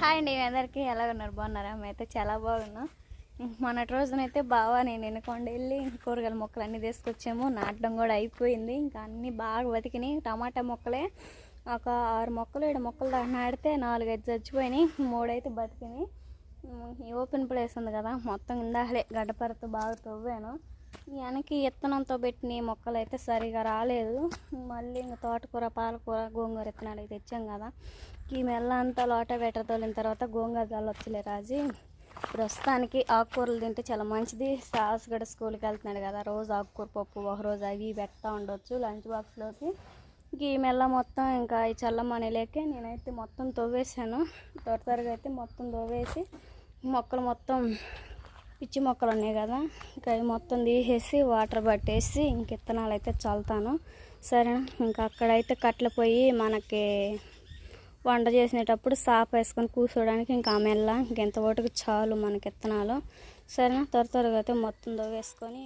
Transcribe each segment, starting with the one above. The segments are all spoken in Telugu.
హాయ్ అండి మీ అందరికీ ఎలా ఉన్నారు బాగున్నారా? మేమైతే చాలా బాగున్నాం. మొన్నటి రోజునైతే బాగా నేను ఎన్నుకొండ వెళ్ళి కూరగాయల మొక్కలు అన్నీ తీసుకొచ్చాము. నాటడం కూడా అయిపోయింది. ఇంకా అన్నీ బాగా బతికినాయి. టమాటా మొక్కలే ఒక ఆరు మొక్కలు ఏడు మొక్కలు దాకా నాటితే నాలుగైదు చచ్చిపోయినాయి. మూడైతే బతికినాయి. ఈ ఓపెన్ ప్లేస్ ఉంది కదా మొత్తం ఇందాకలే గడ్డపరతో బాగా తవ్వాను. వెనక్కి ఇత్తనంతో పెట్టిన మొక్కలు అయితే సరిగా రాలేదు. మళ్ళీ ఇంకా తోటకూర పాలకూర గోంగూర విత్తనాలు తెచ్చాం కదా. ఈ మెల్ల అంతా లోట పెట్ట తోలిన తర్వాత గోంగూర చల్లొచ్చులే రాజీ. ప్రస్తుతానికి ఆకుకూరలు తింటే చాలా మంచిది. సాస్ కూడా స్కూల్కి వెళ్తున్నాడు కదా రోజు ఆకుకూర పప్పు ఒక రోజు అవి పెడతా ఉండొచ్చు లంచ్ బాక్స్లోకి. ఈ మెల్ల మొత్తం ఇంకా ఈ చల్లమనేలేకే నేనైతే మొత్తం తవ్వేశాను. త్వర త్వరగా అయితే మొత్తం తవ్వేసి మొక్కలు మొత్తం పిచ్చి మొక్కలు ఉన్నాయి కదా ఇంకా అవి మొత్తం తీసేసి వాటర్ పట్టేసి ఇంక విత్తనాలు అయితే చల్లుతాను. సరేనా? ఇంకా అక్కడైతే కట్టలు పోయి మనకి వంట చేసినప్పుడు సాప వేసుకొని కూర్చోడానికి ఇంకా ఆమె ఇంకెంత ఓటుకు చాలు మనకి విత్తనాలు. సరేనా? త్వర త్వరగా అయితే మొత్తం దోవేసుకొని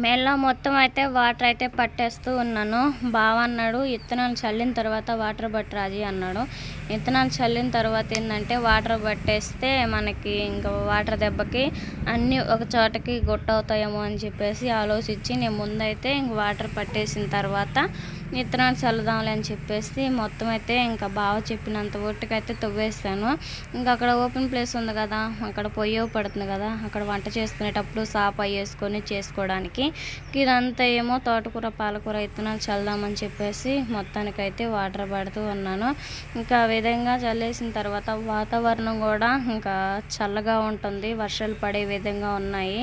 మేళ్ళ మొత్తం అయితే వాటర్ అయితే పట్టేస్తూ ఉన్నాను. బావ అన్నాడు విత్తనాలు చల్లిన తర్వాత వాటర్ పట్టరాజీ అన్నాడు. విత్తనాలు చల్లిన తర్వాత ఏంటంటే వాటర్ పట్టేస్తే మనకి ఇంకా వాటర్ దెబ్బకి అన్నీ ఒక చోటకి గుట్ట అవుతాయేమో అని చెప్పేసి ఆలోచించి నేను ముందైతే ఇంక వాటర్ పట్టేసిన తర్వాత విత్తనాలు చల్లుదాంలే అని చెప్పేసి మొత్తం అయితే ఇంకా బావ చెప్పినంత ఒట్టుకైతే తవ్వేస్తాను ఇంకా అక్కడ ఓపెన్ ప్లేస్ ఉంది కదా అక్కడ పొయ్యి పడుతుంది కదా అక్కడ వంట చేసుకునేటప్పుడు సాప వేసుకొని చేసుకోవడానికి ఇదంతా ఏమో తోటకూర పాలకూర విత్తనాలు చల్దామని చెప్పేసి మొత్తానికైతే వాటర్ పడుతూ ఉన్నాను. ఇంకా ఆ విధంగా చల్లేసిన తర్వాత వాతావరణం కూడా ఇంకా చల్లగా ఉంటుంది. వర్షాలు పడే విధంగా ఉన్నాయి.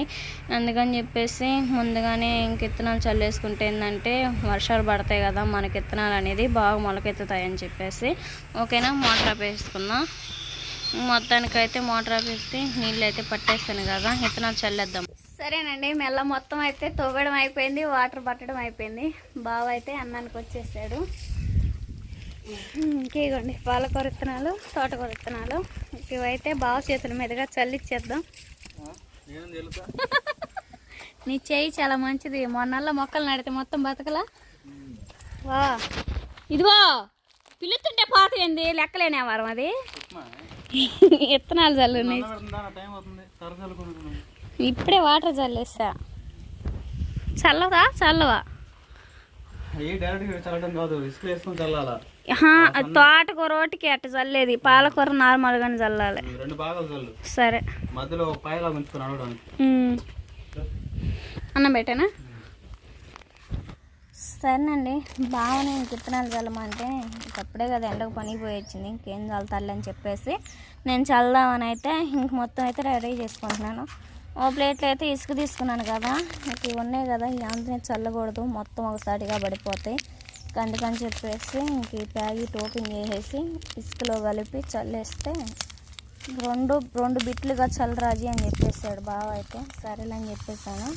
అందుకని చెప్పేసి ముందుగానే ఇంక విత్తనాలు చల్లేసుకుంటే ఏంటంటే వర్షాలు పడతాయి కదా మనకి విత్తనాలు అనేది బాగా మొలకెత్తుతాయని చెప్పేసి. ఓకేనా? మోటార్ ఆపేసుకుందాం మొత్తానికైతే మోటార్ ఆపేసి నీళ్ళు అయితే పట్టేస్తాను కదా విత్తనాలు చల్లేద్దాం. సరేనండి మెల్ల మొత్తం అయితే తవ్వడం అయిపోయింది వాటర్ పట్టడం అయిపోయింది. బావ అయితే అన్నానికి వచ్చేసాడు. ఇంకేగోండి పాలకూర విత్తనాలు తోటకూర విత్తనాలు ఇవైతే బావ చేతుల మీదుగా చల్లిచ్చేద్దాం. నీ చెయ్యి చాలా మంచిది. మొన్నల్లో మొక్కలు నడితే మొత్తం బతకలా? వా. ఇదిగో పిలుస్తుంటే పాత ఏంది? లెక్కలేనే వారం అది. విత్తనాలు చల్లు ఇప్పుడే వాటర్ చల్లేసా చల్లవా? చల్లవా చల్లాలా? తోటకూర ఒకటికి అట్ట చల్లేది. పాలకూర నార్మల్గానే చల్లాలి. ఈ రెండు భాగాలు చల్లు. సరే. మధ్యలో. అన్నం పెట్టానా? సరేనండి బాగానే విత్తనాలు చల్లమంటే ఇప్పుడే కదా ఎండకు పనికి పోయి వచ్చింది ఇంకేం చల్లుతారులే అని చెప్పేసి నేను చల్దామని అయితే ఇంక మొత్తం అయితే రెడీ చేసుకుంటున్నాను. ఓ ప్లేట్లో అయితే ఇసుక తీసుకున్నాను కదా. నాకు ఇవి ఉన్నాయి కదా ఇవి అంతా చల్లకూడదు. మొత్తం ఒకసారిగా పడిపోతాయి. ఇంక అందుకని చెప్పేసి ఇంక ఈ ప్యాకెట్ ఓపెన్ చేసేసి ఇసుకలో కలిపి చల్లేస్తే రెండు రెండు బిట్లుగా చల్లరాజీ అని చెప్పేసాడు బావ అయితే. సరేలే అని చెప్పేసాను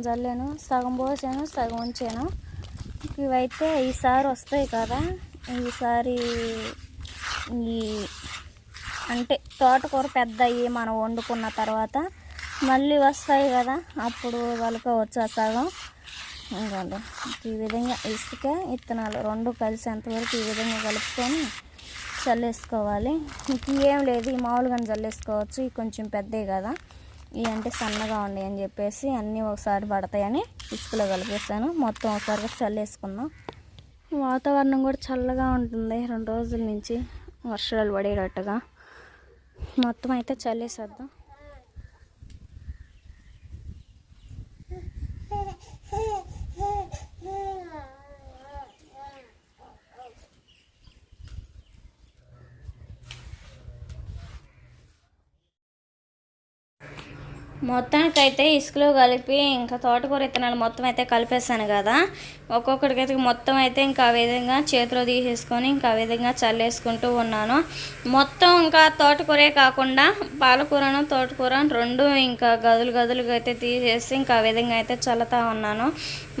సగం చల్లాను సగం పోసాను సగం ఉంచాను. ఇవైతే ఈసారి వస్తాయి కదా. ఈసారి ఈ అంటే తోటకూర పెద్ద అయ్యి మనం వండుకున్న తర్వాత మళ్ళీ వస్తాయి కదా. అప్పుడు కలుపుకోవచ్చు ఆ సగం. ఇంకోండి ఈ విధంగా ఇసుక ఇత్తనాలు రెండు కలిసేంతవరకు ఈ విధంగా కలుపుకొని చల్లేసుకోవాలి. ఇంక ఏం లేదు ఈ మామూలుగా చల్లేసుకోవచ్చు. ఇవి కొంచెం పెద్దవి కదా. ఇవి అంటే సన్నగా ఉన్నాయి అని చెప్పేసి అన్నీ ఒకసారి పడతాయని ఇసుకలో కలిపేసాను. మొత్తం ఒకసారి చల్లేసుకుందాం. వాతావరణం కూడా చల్లగా ఉంటుంది రెండు రోజుల నుంచి వర్షాలు పడేటట్టుగా. మొత్తం అయితే చల్లేసేద్దాం. మొత్తానికైతే ఇసుకలో కలిపి ఇంకా తోటకూర విత్తనాలు మొత్తం అయితే కలిపేసాను కదా. ఒక్కొక్కడికైతే మొత్తం అయితే ఇంకా ఆ విధంగా చేతిలో తీసేసుకొని ఇంకా ఆ విధంగా చల్లేసుకుంటూ ఉన్నాను. మొత్తం ఇంకా తోటకూరే కాకుండా పాలకూరను తోటకూర రెండు ఇంకా గదులు గదులుగా అయితే తీసేసి ఇంకా ఆ విధంగా అయితే చల్లుతా ఉన్నాను.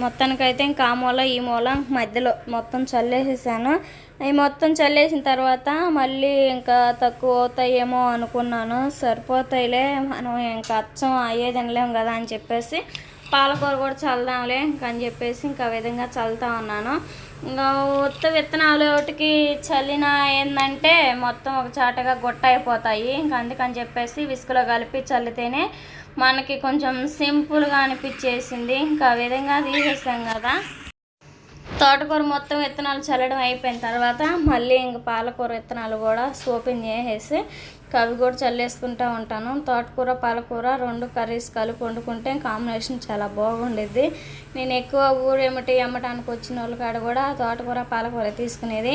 మొత్తానికైతే ఇంకా ఆ మూల ఈ మూల మధ్యలో మొత్తం చల్లేసేసాను. అవి మొత్తం చల్లేసిన తర్వాత మళ్ళీ ఇంకా తక్కువ అవుతాయేమో అనుకున్నాను. సరిపోతాయిలే మనం ఇంకా అచ్చం అయ్యే తినలేం కదా అని చెప్పేసి పాలకూర కూడా చల్దాంలే ఇంకా అని చెప్పేసి ఇంకా విధంగా చల్లుతా ఉన్నాను. ఇంకా ఉత్త విత్తనాలు ఒకటికి చల్లిన ఏంటంటే మొత్తం ఒక చాటగా గొట్ట అయిపోతాయి. ఇంకా అందుకని చెప్పేసి విసుగులో కలిపి చల్లితేనే మనకి కొంచెం సింపుల్గా అనిపించేసింది. ఇంకా ఆ విధంగా తీసేస్తాం కదా. తోటకూర మొత్తం విత్తనాలు చల్లడం అయిపోయిన తర్వాత మళ్ళీ ఇంక పాలకూర విత్తనాలు కూడా సోపింగ్ చేసేసి కవి అవి కూడా చల్లేసుకుంటూ ఉంటాను. తోటకూర పాలకూర రెండు కర్రీస్ కలిపి వండుకుంటే కాంబినేషన్ చాలా బాగుండేది నేను ఎక్కువ ఊరు ఏమిటి అమ్మటానికి వచ్చిన వాళ్ళ కాడ కూడా తోటకూర పాలకూర తీసుకునేది.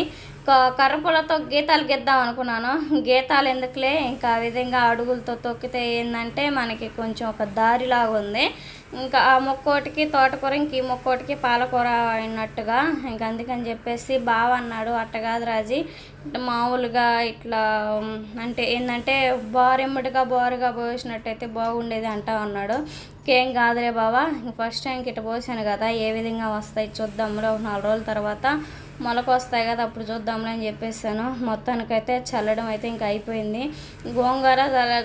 క- కర్రపులతో గీతాలు గీద్దాం అనుకున్నాను. గీతాలు ఎందుకులే? ఇంకా ఆ విధంగా అడుగులతో తొక్కితే ఏంటంటే మనకి కొంచెం ఒక దారిలాగా ఉంది ఇంకా ఆ మొక్కోటికి తోటకూర ఇంక ఈ మొక్కోటికి పాలకూర అయినట్టుగా. ఇంకా అందుకని చెప్పేసి బావ అన్నాడు అట్ట రాజీ ఇట్లా మామూలుగా ఇట్లా అంటే ఏంటంటే బోరెమ్మటిగా బోరుగా పోసినట్టయితే బాగుండేది అంటా ఉన్నాడు ఇంకేం కాదులే బావా ఫస్ట్ టైంకి ఇట్లా పోసాను కదా ఏ విధంగా వస్తాయి చూద్దాములో ఒక నాలుగు రోజుల తర్వాత మొలక వస్తాయి కదా అప్పుడు చూద్దాంలే అని చెప్పేసాను. మొత్తానికైతే చల్లడం అయితే ఇంకా అయిపోయింది. గోంగూర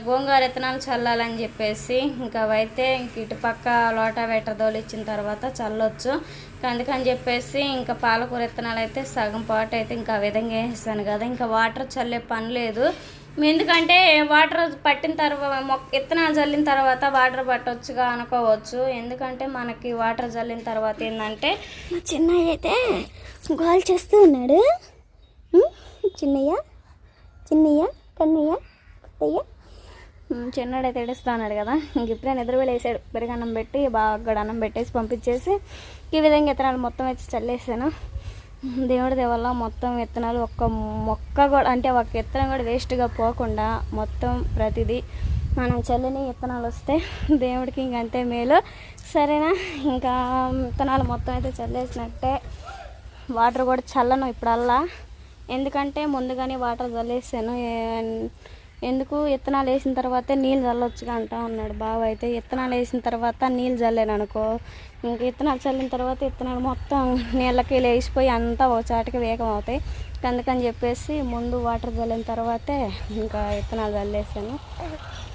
గోంగూర విత్తనాలు చల్లాలని చెప్పేసి ఇంకా అవైతే ఇంక ఇటుపక్క లోటా వెట్టదోలు ఇచ్చిన తర్వాత చల్లొచ్చు. అందుకని చెప్పేసి ఇంకా పాలకూర విత్తనాలు అయితే సగం పాటు అయితే ఇంకా ఆ విధంగా వేసేసాను కదా. ఇంకా వాటర్ చల్లే పని లేదు. ఎందుకంటే వాటర్ పట్టిన తర్వాత మొక్క విత్తనాలు చల్లిన తర్వాత వాటర్ పట్టొచ్చుగా అనుకోవచ్చు. ఎందుకంటే మనకి వాటర్ చల్లిన తర్వాత ఏంటంటే మా చిన్నయ్య అయితే గోల్ చేస్తూ ఉన్నాడు. చిన్నయ్య చిన్నయ్య కన్నయ్య కొత్తయ్య చిన్నడైతే ఏడుస్తా అన్నాడు కదా. ఇంక ఇప్పుడే నిద్ర వేసాడు పెరుగన్నం పెట్టి బాగా అన్నం పెట్టేసి పంపించేసి ఈ విధంగా విత్తనాలు మొత్తం వచ్చి చల్లేసాను. దేవుడి దేవల్ల మొత్తం విత్తనాలు ఒక్క మొక్క కూడా అంటే ఒక విత్తనం కూడా వేస్ట్గా పోకుండా మొత్తం ప్రతిదీ మనం చల్లని విత్తనాలు వస్తే దేవుడికి ఇంకంతే మేలు. సరేనా? ఇంకా విత్తనాలు మొత్తం అయితే చల్లేసినట్టే. వాటర్ కూడా చల్లను ఇప్పుడల్లా. ఎందుకంటే ముందుగానే వాటర్ చల్లేసాను. ఎందుకు విత్తనాలు వేసిన తర్వాతే నీళ్ళు చల్లొచ్చుగా అంటా ఉన్నాడు బావ అయితే. విత్తనాలు వేసిన తర్వాత నీళ్ళు చల్లాను అనుకో ఇంక విత్తనాలు చల్లిన తర్వాత విత్తనాలు మొత్తం నీళ్ళకి లేచిపోయి అంతా ఒక చాటుకి వేగం అవుతాయి అందుకని చెప్పేసి ముందు వాటర్ చల్లిన తర్వాతే ఇంకా విత్తనాలు చల్లేసాను.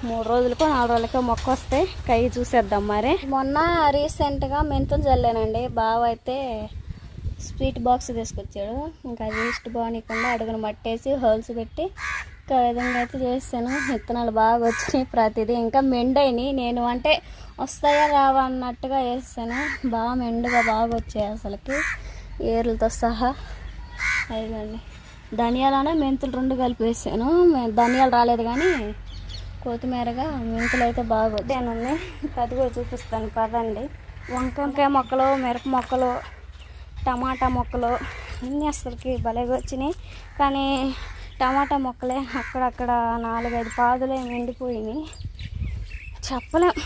మూడు రోజులకో నాలుగు రోజులకో మొక్క వస్తే కై చూసేద్దాం మరి. మొన్న రీసెంట్గా మెంతులు చల్లానండి. బావ అయితే స్వీట్ బాక్స్ తీసుకొచ్చాడు. ఇంకా అది ఇష్ట బాగునికుండా అడుగున మట్టేసి హోల్స్ పెట్టి ఇంకా విధంగా అయితే చేస్తాను. విత్తనాలు బాగా వచ్చినాయి ప్రతిదీ. ఇంకా మెండైనాయి నేను అంటే వస్తాయా రావా అన్నట్టుగా వేస్తాను బాగా మెండుగా బాగా వచ్చాయి అసలుకి. ఏర్లతో సహా. అదిగోండి. ధనియాలనే మెంతులు రెండు కలిపి వేసాను. ధనియాలు రాలేదు కానీ కొత్తిమీరగా మెంతులు అయితే బాగా వచ్చానండి అది చూపిస్తాను పదండి. వంకాయ మొక్కలు మిరప మొక్కలు టమాటా మొక్కలు అన్నీ అసలుకి భలేగా వచ్చినాయి. కానీ టమాటా మొక్కలే అక్కడక్కడ నాలుగైదు పాదులే ఎండిపోయినాయి చెప్పలేం.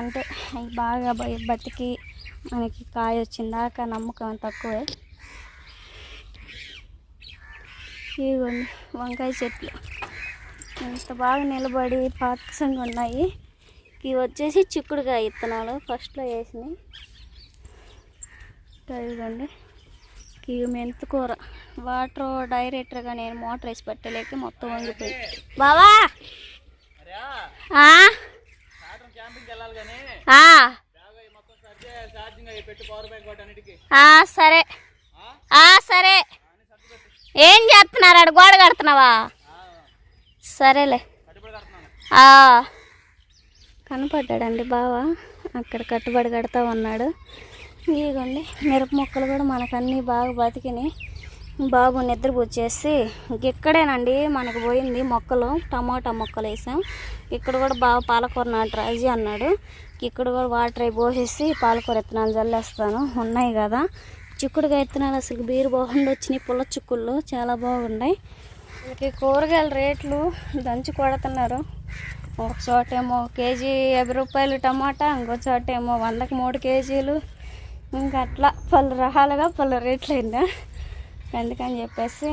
అంటే అవి బాగా బతికి మనకి కాయ వచ్చిందాక నమ్మకం తక్కువే. ఇదిగోండి వంకాయ చెట్లు. ఎంత బాగా నిలబడి పచ్చంగా ఉన్నాయి. ఇవి వచ్చేసి చిక్కుడుకాయ ఇత్తనాలు ఫస్ట్లో వేసినాయి. ఇదిగోండి. ఇవి మెంతు కూర వాటర్ డైరెక్టర్గా నేను మోటార్ వేసి పెట్టలేక మొత్తం వంగిపోయి. బావా! ఆ? సరే. సరే. ఏం చేస్తున్నారు? ఆడ గోడ కడుతున్నావా? సరేలే. కనపడ్డాడండి బావ. అక్కడ కట్టుబడి కడతా ఉన్నాడు. ఇదిగోండి మిరప మొక్కలు కూడా మనకన్నీ బాగా బతికినాయి. బాబు నిద్రపుచ్చేసి ఇక్కడేనండి మనకు పోయింది మొక్కలు టమాటా మొక్కలు వేసాం. ఇక్కడ కూడా బాగా పాలకూర నాటు రాజీ అన్నాడు. ఇక్కడ కూడా వాటర్ అయి పోసేసి పాలకూర విత్తనాలు జల్లేస్తాను ఉన్నాయి కదా. చిక్కుడుగా విత్తనాలు అసలు. బీరు బాగుండి వచ్చినాయి పుల్ల చిక్కుళ్ళు చాలా బాగున్నాయి వీళ్ళకి కూరగాయల రేట్లు దంచి కొడుతున్నారు. ఒక చోట ఏమో కేజీ యాభై రూపాయలు టమాటా ఇంకో చోట ఏమో వందకి మూడు కేజీలు. ఇంకా అట్లా పలు రకాలుగా పలు రేట్లు అయిందా అందుకని చెప్పేసి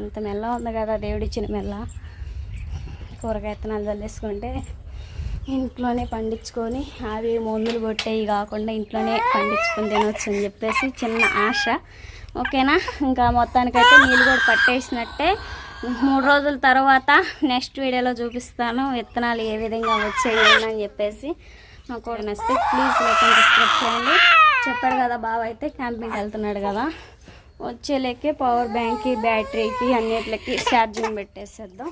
ఇంత మెల్ల ఉంది కదా దేవుడిచ్చిన మెల్ల. కూరగాయ విత్తనాలు చల్లేసుకుంటే ఇంట్లోనే పండించుకొని అవి మందులు కొట్టేవి కాకుండా ఇంట్లోనే పండించుకొని తినవచ్చు అని చెప్పేసి చిన్న ఆశ. ఓకేనా? ఇంకా మొత్తానికైతే నీళ్ళు కూడా పట్టేసినట్టే మూడు రోజుల తర్వాత నెక్స్ట్ వీడియోలో చూపిస్తాను విత్తనాలు ఏ విధంగా వచ్చాయి అని చెప్పేసి. నాకు కూడా నచ్చితే ప్లీజ్ లైక్ అండ్ సబ్స్క్రైబ్ చేయండి. చెప్పాడు కదా బాబు అయితే క్యాంపింగ్కి వెళ్తున్నాడు కదా. వచ్చేలేకే పవర్ బ్యాంక్కి బ్యాటరీకి అన్నిటికి ఛార్జింగ్ పెట్టేసేద్దాం